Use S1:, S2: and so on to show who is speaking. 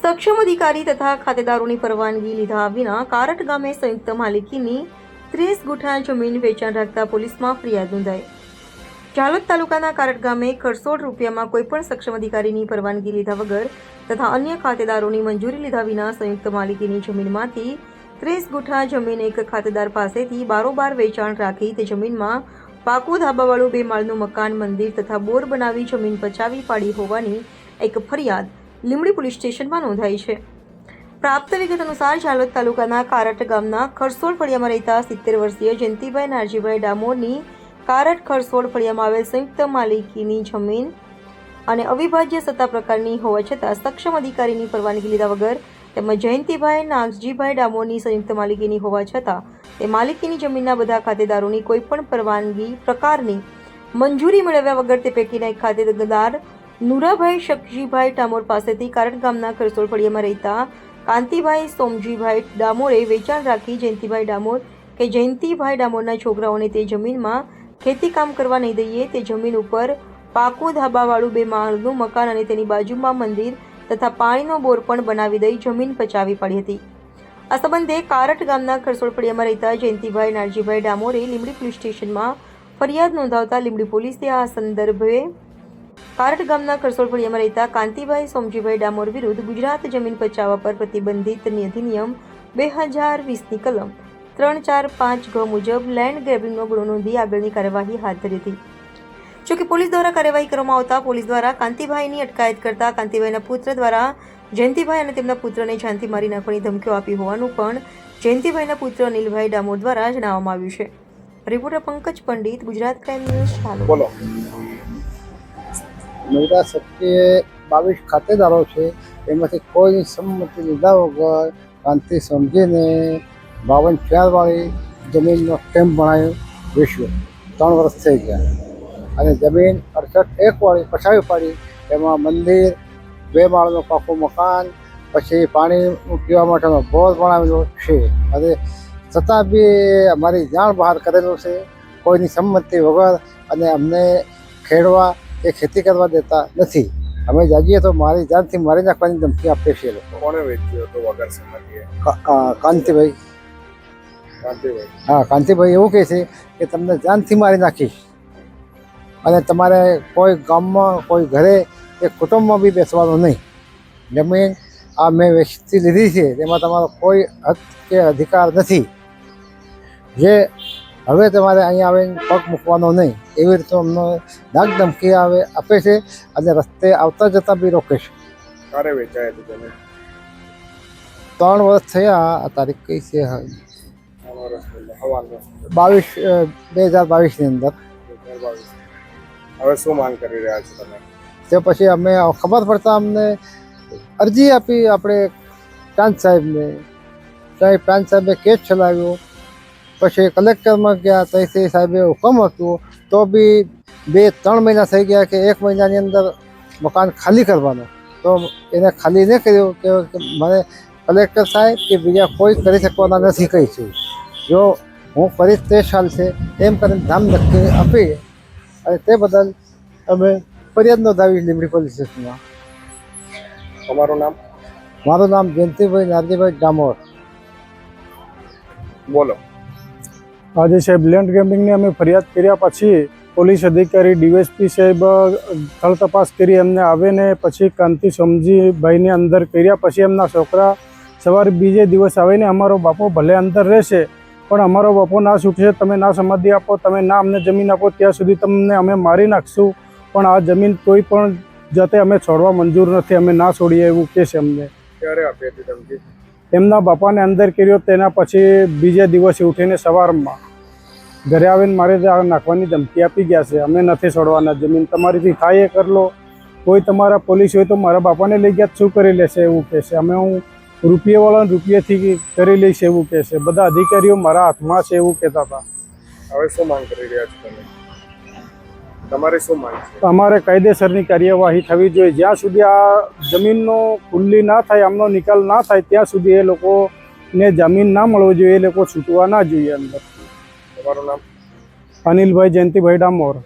S1: સક્ષમ અધિકારી તથા ખાતેદારોની પરવાનગી લીધા વિના કારટ ગામે સંયુક્ત માલિકીની ત્રીસ ગુઠા જમીન વેચાણ રાખતા પોલીસમાં ફરિયાદ નોંધાઈ. જાલોદ તાલુકાના કારટ ગામે ખરસોડ રૂપિયામાં કોઈપણ સક્ષમ અધિકારીની પરવાનગી લીધા વગર તથા અન્ય ખાતેદારોની મંજૂરી લીધા વિના સંયુક્ત માલિકીની જમીનમાંથી ત્રીસ ગુઠા જમીન એક ખાતેદાર પાસેથી બારોબાર વેચાણ રાખી તે જમીનમાં પાકું ધાબાવાળું બે માળનું મકાન, મંદિર તથા બોર બનાવી જમીન પચાવી પાડી હોવાની એક ફરિયાદ લીમડી પોલીસ સ્ટેશનમાં નોંધાઈ છે. પ્રાપ્ત વિગત અનુસાર જાલોદ તાલુકાના કારટ ગામના ખરસોડ ફળિયામાં રહેતા સિત્તેર વર્ષીય જયંતિભાઈ નારજીભાઈ ડામોરની કારટ ખરસોડ ફળિયામાં આવેલ સંયુક્ત માલિકીની જમીન અને અવિભાજ્ય સત્તા પ્રકારની હોવા છતાં સક્ષમ અધિકારીની પરવાનગી લીધા વગર તેમજ જયંતિભાઈ નાગજીભાઈ ડામોરની સંયુક્ત માલિકીની હોવા છતાં તે માલિકીની જમીનના બધા ખાતેદારોની કોઈપણ પરવાનગી પ્રકારની મંજૂરી મેળવ્યા વગર તે પૈકીના એક ખાતેદાર નુરાભાઈ શકજીભાઈ ડામોર પાસેથી કારટ ગામના કરસોળ ફળિયામાં રહેતા કાંતિભાઈ સોમજીભાઈ ડામોરે વેચાણ રાખી જયંતિભાઈ ડામોર કે જયંતિભાઈ ડામોરના છોકરાઓને તે જમીનમાં ખેતી કામ કરવા નહીં દઈએ, તે જમીન ઉપર પાકું ધાબાવાળું બે માળનું મકાન અને તેની બાજુમાં મંદિર તથા પાણીનો બોર પણ બનાવી દઈ જમીન પચાવી પડી હતી. આ સંબંધે કારટ ગામના ખરસોડફળિયામાં રહેતા જયંતિભાઈ નારજીભાઈ ડામોરે લીંબડી પોલીસ સ્ટેશનમાં ફરિયાદ નોંધાવતા લીંબડી પોલીસે આ સંદર્ભે કારટ ગામના ખરસોડ ફળિયામાં રહેતા કાંતિભાઈ, સોમજીભાઈ ડામોર વિરુદ્ધ ગુજરાત જમીન પચાવવા પર પ્રતિબંધિત અધિનિયમ બે હજાર વીસની કલમ ત્રણ ચાર પાંચ ગ મુજબ લેન્ડ ગ્રેબિંગનો ગુનો નોંધી આગળની કાર્યવાહી હાથ ધરી હતી. જોકે પોલીસ દ્વારા કાર્યવાહી કરવામાં આવતા પોલીસ દ્વારા કાંતિભાઈની અટકાયત કરતા કાંતિભાઈના પુત્ર દ્વારા જયંતિભાઈ અને તેમના પુત્રને જાનથી મારી નાખવાની ધમકીઓ આપી હોવાનું પણ જયંતિભાઈના પુત્ર અનિલભાઈ ડામોર દ્વારા જણાવવામાં આવ્યું છે. Reporter Pankaj Pandit, Gujarat crime news ચાલુ
S2: બોલો
S3: શક્તિએ બાવીસ ખાતેદારો છે. એમાંથી કોઈ સંમતિ લીધા વગર કાંતિ સમજીને બાવન ફેરવાળી જમીનનો સ્ટેમ્પ બનાવ્યો વિશ્વ. ત્રણ વર્ષ થઈ ગયા. અને જમીન અડસઠ એકવાળી પછાવી પાડી. એમાં મંદિર, બે માળનું પાકું મકાન, પછી પાણી પીવા માટેનો બોર બનાવેલો છે. અને છતાં બી અમારી જાણ બહાર કરેલું છે. કોઈની સંમતિ વગર અને અમને ખેડવા કે ખેતી કરવા દેતા નથી. અમે જાગીએ તો મારી જાનથી મારી નાખવાની ધમકી આપીએ છીએ લોકો.
S2: કોણે વેચ્યો હતો વગર સંમતિએ
S3: કાંતિભાઈ.
S2: કાંતિભાઈ.
S3: હા કાંતિભાઈ એવું કહે છે કે તમને જાનથી મારી નાખીશ. અને તમારે કોઈ ગામમાં કોઈ ઘરે કે કુટુંબમાં બી બેસવાનું નહીં. જમીન આ મેં વેચતી લીધી છે તેમાં તમારો કોઈ હક કે અધિકાર નથી. જે હવે તમારે અહીંયા આવીને પગ મૂકવાનો નહીં. એવી રીતે અમને ડાક ધમકી આવે આપે છે અને રસ્તે આવતા જતા બી રોકે છે.
S2: ક્યારે વેચાય હતી તમે?
S3: ત્રણ વર્ષ થયા આ તારીખ કઈ છે? બાવીસ બે હજાર બાવીસની અંદર.
S2: હવે શું માંગ કરી રહ્યા છો તમે?
S3: તે પછી અમે ખબર પડતા અમને અરજી આપી આપણે પ્રાંત સાહેબને. સાહેબ પ્રાંત સાહેબે કેસ ચલાવ્યો. પછી કલેક્ટરમાં ગયા તહેસીલ સાહેબે હુકમ હતું તો બી બે ત્રણ મહિના થઈ ગયા કે એક મહિનાની અંદર મકાન ખાલી કરવાનું. તો એને ખાલી નહીં કર્યું કે મને કલેક્ટર સાહેબ કે બીજા કોઈ કરી શકવાના નથી કહી છે. જો હું કરીશ તે સાલ છે એમ કરીને ધામ નક્કી આપી અને તે બદલ અમે ફરિયાદ નોંધાવી લીમડી પોલીસ સ્ટેશનમાં.
S2: તમારું નામ?
S3: મારું નામ જયંતિભાઈ નારજીભાઈ ડામોર
S2: બોલો.
S4: આજે સાહેબ લેન્ડ ગ્રેબિંગની અમે ફરિયાદ કર્યા પછી પોલીસ અધિકારી ડીએસપી સાહેબ સ્થળ તપાસ કરી એમને આવીને પછી કાંતિ સમજીભાઈને અંદર કર્યા. પછી એમના છોકરા સવારે બીજે દિવસ આવીને અમારો બાપો ભલે અંદર રહેશે, પણ અમારો બાપો ના છૂટશે, તમે ના સમાધિ આપો, તમે ના અમને જમીન આપો, ત્યાં સુધી તમને અમે મારી નાખશું. પણ આ જમીન કોઈ પણ જાતે અમે છોડવા મંજૂર નથી, અમે ના છોડીએ એવું કહે છે અમને
S2: ક્યારે આપી હતી ધમકી?
S4: એમના બાપાને અંદર કર્યો, તેના પછી બીજે દિવસે ઉઠીને સવારમાં ઘરે આવીને મારે નાખવાની ધમકી આપી ગયા છે. અમે નથી છોડવાના. જમીન તમારીથી થાય એ કરલો કોઈ તમારા પોલીસ હોય તો મારા બાપાને લઈ ગયા, શું કરી લેશે એવું કહે છે. અમે હું રૂપિયાવાળા રૂપિયાથી કરી લઈશ એવું કહે છે. બધા અધિકારીઓ મારા હાથમાં છે એવું કહેતા હતા.
S2: હવે શું માંગ કરી રહ્યા છો તમારી શું માંગ
S4: અમારે કાયદેસરની કાર્યવાહી થવી જોઈએ. જ્યાં સુધી આ જમીનનો ખુલ્લી ના થાય આમનો નિકાલ ના થાય ત્યાં સુધી એ લોકોને જમીન ના મળવો જોઈએ એ લોકો છૂટવા ના જોઈએ અંદર.
S2: તમારું નામ?
S4: અનિલભાઈ જયંતિભાઈ ડામોર.